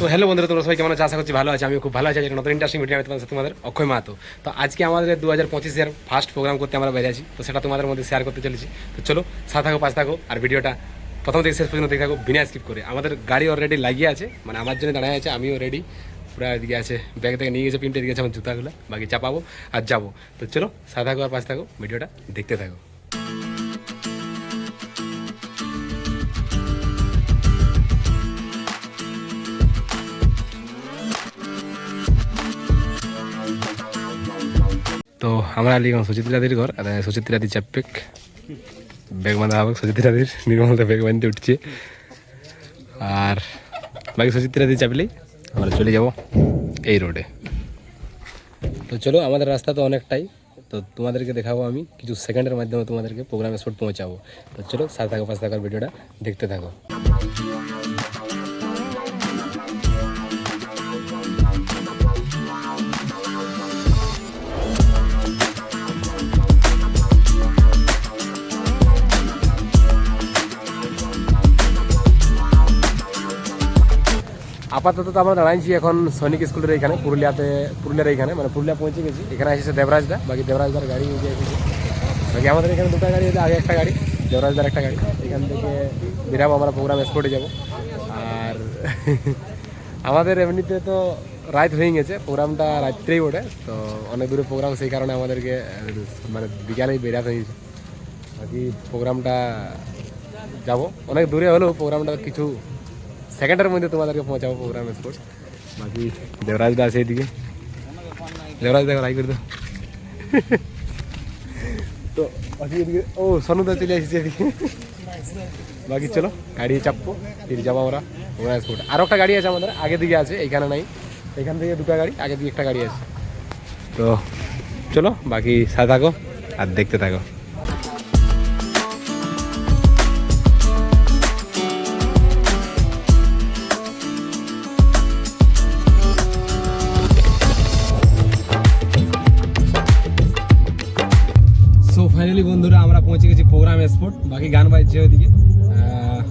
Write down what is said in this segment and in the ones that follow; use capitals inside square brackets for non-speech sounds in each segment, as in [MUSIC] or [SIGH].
তো হ্যালো বন্ধুরা, তোমরা সবাই কেমন আছো? আশা করছি ভালো আছে আমি খুব ভালো আছি। একটা নতুন ইন্টারেস্টিং ভিডিও আমি তোমাদের তোমাদের অক্ষয় মাহাতো। তো আজকে আমাদের দু হাজার পঁচিশের ফার্স্ট প্রোগ্রাম করতে আমরা বেরিয়েছি তো সেটা তোমাদের মধ্যে শেয়ার করতে চলেছি। তো চলো, সাথে থাকো পাঁচ থাকো, আর ভিডিওটা প্রথম থেকে শেষ পর্যন্ত দেখে থাকো, বিনা স্কিপ করে। আমাদের গাড়ি অলরেডি লাগিয়ে আছে মানে আমার জন্য দাঁড়ায় আছে, আমিও রেডি পুরো এদিকে আছে ব্যাগ থেকে নিয়ে গেছে পিনটে এদিকে আছে আমার জুতাগুলো, বাকি চাপাবো আর যাব। তো চলো, সাথে থাকো আর পাঁচ থাকো ভিডিওটা দেখতে থাকো। তো আমরা লিখলাম সুচিত্রা দির ঘর, আর সুচিত্রা দি চাপেক ব্যাগ বাঁধা হবে সুচিত্রা দির নির্মলতা ব্যাগ বাঁধতে উঠছে। আর বাকি সুচিত্রা দি চাপলেই আমরা চলে যাব এই রোডে। তো চলো, আমাদের রাস্তা তো অনেকটাই। তো তোমাদেরকে দেখাবো আমি, কিছু সেকেন্ডের মাধ্যমে তোমাদেরকে প্রোগ্রামে স্পট পৌঁছাবো। তো চলো সাত থাকো পাঁচ থাকার ভিডিওটা দেখতে থাকো। আপাতত তো আমরা দাঁড়াইছি এখন সৈনিক স্কুলের এখানে পুরুলিয়াতে, পুরুলিয়ার এইখানে মানে পুরুলিয়া পৌঁছে গেছি। এখানে এসেছে দেবরাজদা, বাকি দেবরাজদার গাড়ি নিয়ে এসেছে। বাকি আমাদের এখানে দুটো গাড়ি আছে আগে একটা গাড়ি, দেবরাজদার একটা গাড়ি। এখান থেকে বেরাবো আমরা প্রোগ্রাম স্পটে যাব। আর [LAUGHS] আমাদের এমনিতে তো রাত হয়ে গেছে প্রোগ্রামটা রাত্রেই ওঠে। তো অনেক দূরে প্রোগ্রাম সেই কারণে আমাদেরকে মানে বিকালেই বেরাতে হয়েছে। বাকি প্রোগ্রামটা যাব। অনেক দূরে হলেও প্রোগ্রামটা কিছু সেকেন্ডের মধ্যে তোমাদেরকে পৌঁছাবো প্রোগ্রাম স্পোর্ট বাকি দেবরাজ দা আছে এদিকে। দেবরাজ দা রাই করে তো বাকি এদিকে, ও সনুদা চলে আসছে এদিকে। বাকি চলো, গাড়ি চাপবো, ফিরে যাব আমরা প্রোগ্রাম স্পোর্ট আরও একটা গাড়ি আছে আমাদের, আগে দিকে আছে এইখানে নাই। এখান থেকে দুটো গাড়ি, আগে দিকে একটা গাড়ি আছে। তো চলো, বাকি সাথে থাকো আর দেখতে থাকো। প্রোগ্রাম স্পট বাকি গান বাজছে ওইদিকে।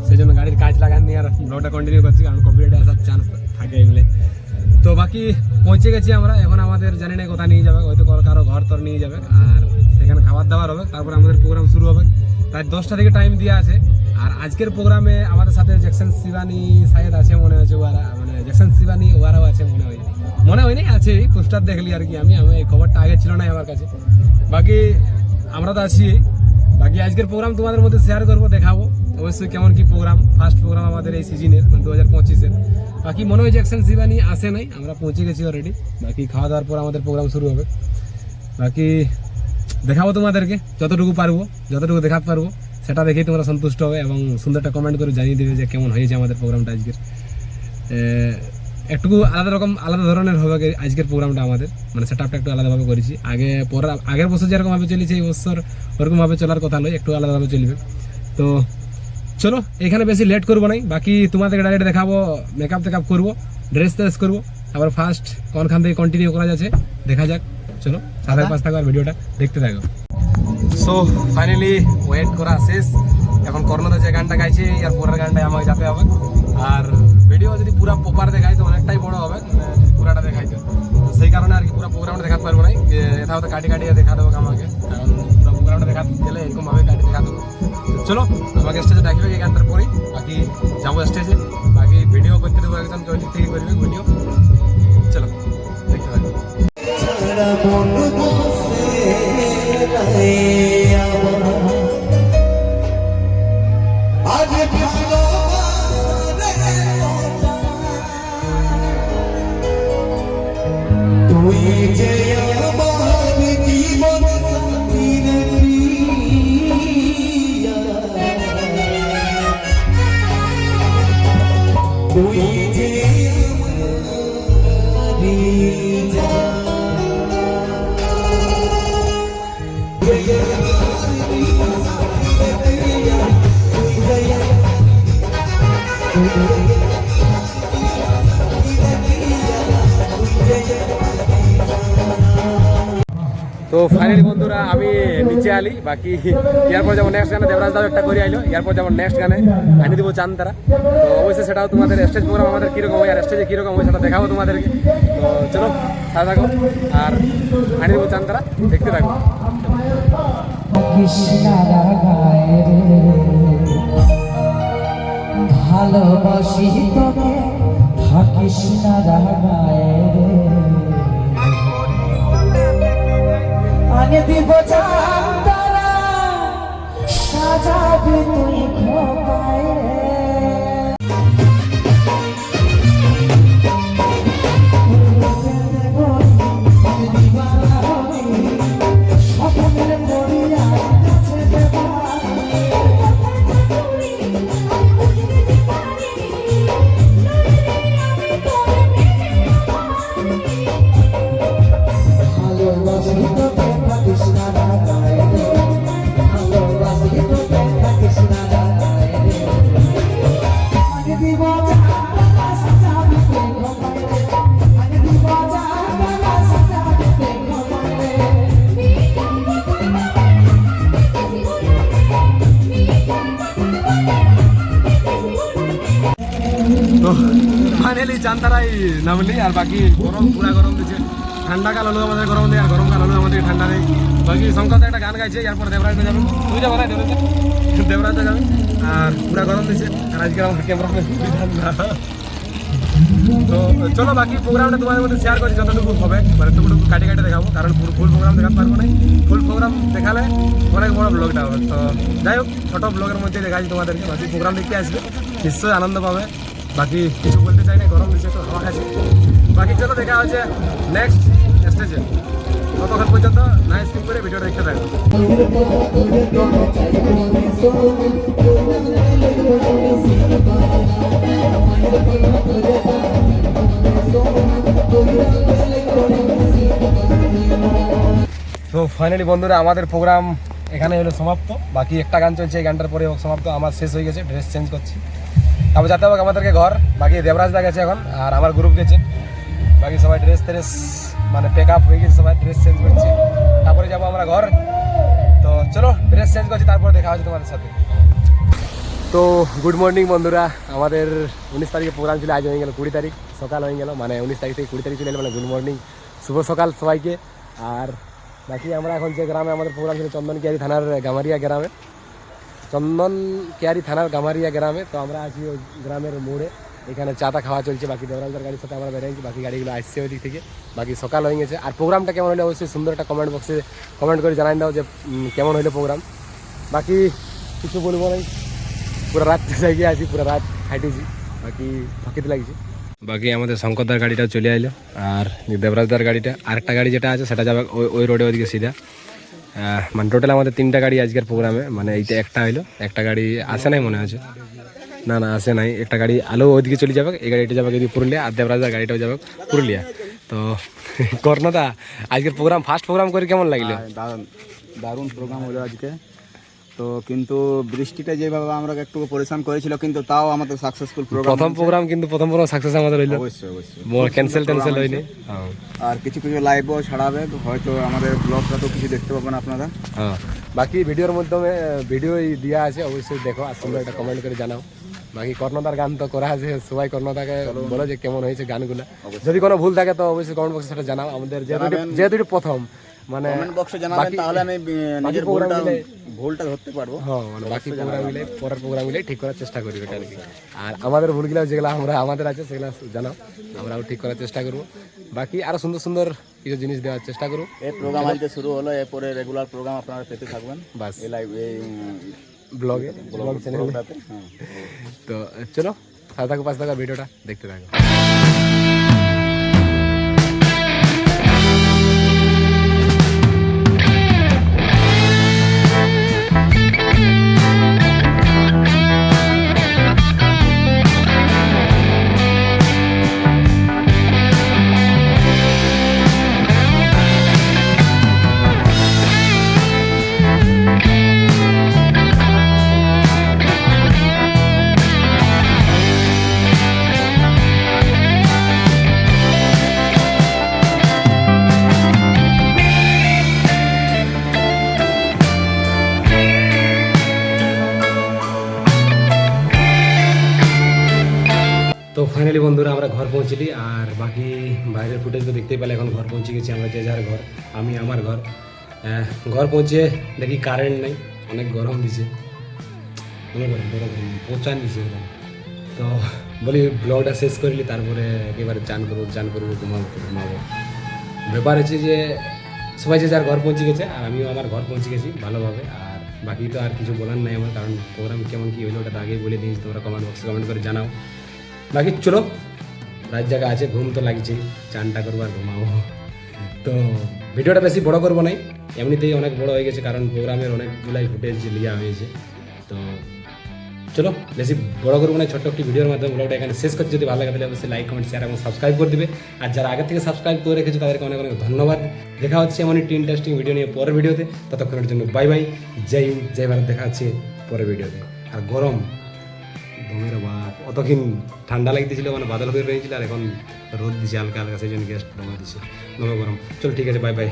সেই জন্য গাড়ির কাজ লাগাননি আর ব্লগটা কন্টিনিউ করছি, কারণ কপিরাইটে আসার চান্স থাকে এগুলো। তো বাকি পৌঁছে গেছি আমরা, এখন আমাদের জানি না কোথায় নিয়ে যাবে, হয়তো কারও ঘর তোর নিয়ে যাবে, আর সেখানে খাবার দাবার হবে, তারপর আমাদের প্রোগ্রাম শুরু হবে। প্রায় দশটা থেকে টাইম দেওয়া আছে, আর আজকের প্রোগ্রামে আমাদের সাথে জ্যাকসন শিবানী সাহেদ আছে মনে হচ্ছে ওরা মানে জ্যাকসন শিবানি ওরাও আছে মনে হয় মনে হয়নি, আছে পোস্টার দেখলি আর কি আমি আমি এই খবরটা আগে ছিল না আমার কাছে। বাকি আমরা তো আছি বাকি আজকের প্রোগ্রাম তোমাদের মধ্যে শেয়ার করব, দেখাবো। অবশ্যই কেমন কি প্রোগ্রাম ফার্স্ট প্রোগ্রাম আমাদের এই সিজনের মানে দু হাজার পঁচিশের। বাকি মনে হয় জ্যাকসন শিবানী আসে নাই, আমরা পৌঁছে গেছি অলরেডি বাকি খাওয়া দাওয়ার পর আমাদের প্রোগ্রাম শুরু হবে। বাকি দেখাবো তোমাদেরকে, যতটুকু পারব, যতটুকু দেখাতে পারব, সেটা দেখেই তোমরা সন্তুষ্ট হবে এবং সুন্দরটা কমেন্ট করে জানিয়ে দেবে যে কেমন হয়েছে আমাদের প্রোগ্রামটা আজকের। একটু আলাদা রকম, আলাদা ধরনের হবে আজকের প্রোগ্রামটা আমাদের। মানে সেটআপটা একটু আলাদাভাবে করেছি। আগে পর, আগের বছর যেরকম ভাবে চলেছে, এই বছর ওরকম ভাবে চলার কথা নয়, একটু আলাদাভাবে চলবে। তো চলো, এখানে বেশি লেট করব নাই। বাকি তোমাদেরকে ডাইরেক্ট দেখাবো মেকআপ টেকআপ করব ড্রেস ট্রেস করব। আবার ফার্স্ট কোনখান থেকে কন্টিনিউ করা যাচ্ছে, দেখা যাক। চলো, সাথে পাঁচ থাকো আর ভিডিওটা দেখতে থাকো। সো ফাইনালি ওয়েট করা শেষ। এখন কর্ণদা যে গানটা গাইছে আর পরের গানটাই আমাকে যেতে হবে। আর ভিডিও যদি পুরো প্রপার দেখাই তো অনেকটাই বড় হবে মানে পুরাটা দেখাই তো তো সেই কারণে আর কি পুরো প্রোগ্রামটা দেখাতে পারব না। এটা হয়তো কাটি কাটিয়ে দেখা দেবো আমাকে পুরো প্রোগ্রামটা দেখাতে গেলে এরকম ভাবে কাটি দেখা দেবো। চলো, আমাকে স্টেজে ডাকিবে এই গানটার পরেই বাকি যাব স্টেজে বাকি ভিডিও করতে দেবো একজন দিক থেকে করবে ভিডিও যে আমার তো ফাইনালি বন্ধুরা আমি নিচে আলি, বাকি এরপর যেমন নেক্সট গানে, দেবরাজ দাও একটা করে আইলো এরপর যেমন নেক্সট গানে আনি দিব চান তারা। তো অবশ্যই সেটাও তোমাদের স্টেজ প্রোগ্রাম আমাদের কীরকম হয়, আর স্টেজে কীরকম হয় সেটা দেখাবো তোমাদেরকে। তো চলো, সাথে থাকো, আর আনি দিব চান তারা, দেখতে থাকো। ভালোবাসি তোকে থাকিস না রাগায় রে। আগে দিব চাঁদরা সাজাবি তুই খোপায় ফাইনালি জানতারাই নামলি আর বাকি গরম, পুরা গরম দিচ্ছে ঠান্ডা কাল হলো আমাদের গরম দেয় আর গরম কাল হলো আমাদের ঠান্ডা নেই বাকি শঙ্কর একটা গান গাইছে এরপর দেবরাজ যাবে। তুই যাব না, দেবরাজ দেবরাজ যাবে। আর পুরা গরম দিচ্ছে আর আজকে আমার ক্যামেরা তো চলো, বাকি প্রোগ্রামটা তোমাদের মধ্যে শেয়ার করছি যতটুকু হবে। মানে ততটুকু কাটে কাটে দেখাবো, কারণ ফুল প্রোগ্রাম দেখাতে পারব না। ফুল প্রোগ্রাম দেখালে অনেক বড় ব্লগটা হবে। তো যাই হোক, ছোটো ব্লগের মধ্যে দেখাচ্ছি তোমাদেরকে, বাকি প্রোগ্রাম দেখতে আসবে। নিশ্চয়ই আনন্দ পাবে। বাকি কিছু বলতে চাই না গরম দিচ্ছে তো, হাওয়া বাকি চলো দেখা হচ্ছে নেক্সট স্টেজে ততক্ষণ পর্যন্ত না স্কিপ করে ভিডিওটা দেখতে থাকব তো ফাইনালি বন্ধুরা, আমাদের প্রোগ্রাম এখানে হলো সমাপ্ত। বাকি একটা গান চলছে, এই গানটার পরে সমাপ্ত। আমার শেষ হয়ে গেছে ড্রেস চেঞ্জ করছি। তারপর যাতে হোক আমাদেরকে ঘর, বাকি দেবরাজ দা গেছে এখন, আর আমার গ্রুপ গেছে। বাকি সবাই ড্রেস ট্রেস মানে পেক আপ হয়ে গেছে সবাই ড্রেস চেঞ্জ করছে। তারপরে যাব আমরা ঘর। তো চলো ড্রেস চেঞ্জ করছি, তারপর দেখা হচ্ছে তোমাদের সাথে। তো গুড মর্নিং বন্ধুরা, আমাদের উনিশ তারিখে প্রোগ্রাম ছিল, আজ হয়ে গেল কুড়ি তারিখ, সকাল হয়ে গেল মানে উনিশ তারিখ থেকে কুড়ি তারিখ চলে মানে গুড মর্নিং শুভ সকাল সবাইকে। আর বাকি আমরা এখন যে গ্রামে আমাদের প্রোগ্রাম ছিল চন্দন কিয়ারি থানার গামারিয়া গ্রামে চন্দন কেয়ারি থানার গামারিয়া গ্রামে। তো আমরা আছি ওই গ্রামের মোড়ে। এখানে চাটা খাওয়া চলছে, বাকি দেবরাজদার গাড়ির সাথে আমরা বেরিয়েছি বাকি গাড়িগুলো আসছে ওই দিক থেকে। বাকি সকাল হয়ে গেছে। আর প্রোগ্রামটা কেমন হলো অবশ্যই সুন্দর একটা কমেন্ট বক্সে কমেন্ট করে জানাই দাও যে কেমন হলো প্রোগ্রাম। বাকি কিছু বলব নাই। পুরো রাত জায়গায় আছি, পুরো রাত হাঁটেছি। বাকি থকিতে লাগছে। বাকি আমাদের শঙ্করদার গাড়িটা চলে আইলো। আর দেবরাজদার গাড়িটা, আরেকটা গাড়ি যেটা আছে, সেটা যাবে ওই রোডে ওইদিকে সিধা। মানে টোটাল আমাদের তিনটা গাড়ি আজকের প্রোগ্রামে মানে এইটা একটা হইল, একটা গাড়ি আসে নাই মনে হচ্ছে না না, আসে নাই। একটা গাড়ি আলো ওইদিকে চলে যাবে, এই গাড়িটা যাবে এদিকে পুরুলিয়া, আর দেবরাজার গাড়িটাও যাবে পুরুলিয়া। তো, [LAUGHS] কর্ণদা, আজকের প্রোগ্রাম ফার্স্ট প্রোগ্রাম করে কেমন লাগল? দারুণ প্রোগ্রাম হলো আজকে। তো কিন্তু বৃষ্টিটা যেভাবে আমরা একটু পরিশ্রম করেছিল কিন্তু তাও আমাদের সাকসেসফুল প্রোগ্রাম প্রথম প্রোগ্রাম কিন্তু প্রথম প্রোগ্রাম সাকসেস আমাদের হইল। অবশ্যই অবশ্যই। ক্যান্সেল ট্যান্সেল হয়নি। হ্যাঁ। আর কিছু কিছু লাইভও ছাড়াবে হয়তো আমাদের ব্লগটা তো কিছু দেখতে পাবেন আপনারা। হ্যাঁ। বাকি ভিডিওর মাধ্যমে ভিডিও দেওয়া আছে অবশ্যই দেখো আর সুন্দর একটা কমেন্ট করে জানাও। বাকি কর্ণদার গান তো করা আছে সবাই কর্ণদাকে বলো যে কেমন হয়েছে গানগুলো। যদি কোনো ভুল থাকে তো অবশ্যই কমেন্ট বক্সে সেটা জানাও। আমাদের যেহেতু প্রথম মানে কমেন্ট বক্সে জানাবেন তাহলে আমি নিজের ভুলটা ভুলটা ধরতে পারব। হ্যাঁ মানে বাকি প্রোগ্রামগুলো পরের প্রোগ্রামগুলো ঠিক করার চেষ্টা করি ওটা আর কি। আর আমাদের ভুলগুলো যেগুলো আমরা আমাদের আছে সেগুলো জানাও। আমরাও ঠিক করার চেষ্টা করব। বাকি আরও সুন্দর সুন্দর কিছু জিনিস দেওয়ার চেষ্টা করব। এই প্রোগ্রাম আজকে শুরু হলো এরপরে রেগুলার প্রোগ্রাম আপনারা পেতে থাকবেন। বাস। এই লাইভ এই ব্লগে ব্লগ চ্যানেলে হ্যাঁ। তো চলো সাথে থাকো পাঁচ থাকা ভিডিওটা দেখতে থাকো। ঘর আর বাকি বাইরের ফুটেজ তো দেখতেই পেলে, এখন ঘর পৌঁছে গেছি আমরা যে যার ঘর, আমি আমার ঘর। ঘর পৌঁছে দেখি কারেন্ট নেই, অনেক গরম দিছে। অনেক দিছে তো বলি ব্লগটা শেষ করলি তারপরে একেবারে চান করব চান করব, ঘুমাবো ঘুমাবো। ব্যাপার হচ্ছে যে, সবাই যে যার ঘর পৌঁছে গেছে, আর আমিও আমার ঘর পৌঁছে গেছি ভালোভাবে। আর বাকি তো আর কিছু বলার নাই আমার, কারণ প্রোগ্রাম কেমন কী হলো ওটা আগেই বলে দিয়েছি, তোমরা কমেন্ট বক্সে কমেন্ট করে জানাও। বাকি চলো রাত জায়গা আছে, ঘুম তো লাগছেই, চানটা করব আর ঘুমাবো। তো ভিডিওটা বেশি বড় করব নাই, এমনিতেই অনেক বড় হয়ে গেছে, কারণ প্রোগ্রামের অনেকগুলাই ফুটেজ লিয়া হয়েছে। তো চলো, বেশি বড় করব না ছোট্ট একটি ভিডিওর মাধ্যমে ব্লগটা এখানে শেষ করছি। যদি ভালো লাগে তাহলে অবশ্যই লাইক কমেন্ট শেয়ার এবং সাবস্ক্রাইব করে দিবে। আর যারা আগে থেকে সাবস্ক্রাইব করে রেখেছো, তাদেরকে অনেক অনেক ধন্যবাদ। দেখা হচ্ছে এমন একটি ইন্টারেস্টিং ভিডিও নিয়ে পরের ভিডিওতে ততক্ষণের জন্য বাই বাই জয় জয় ভারত। দেখা হচ্ছে পরের ভিডিওতে আর গরম ঘুমের বাপ অতক্ষণ ঠান্ডা লাগতেছিল মানে বাদল হয়ে রয়েছিল, আর এখন রোদ দিছে হালকা হালকা, সেই জন্য গ্যাস জমা দিছে। দমে গরম। চল, ঠিক আছে বাই বাই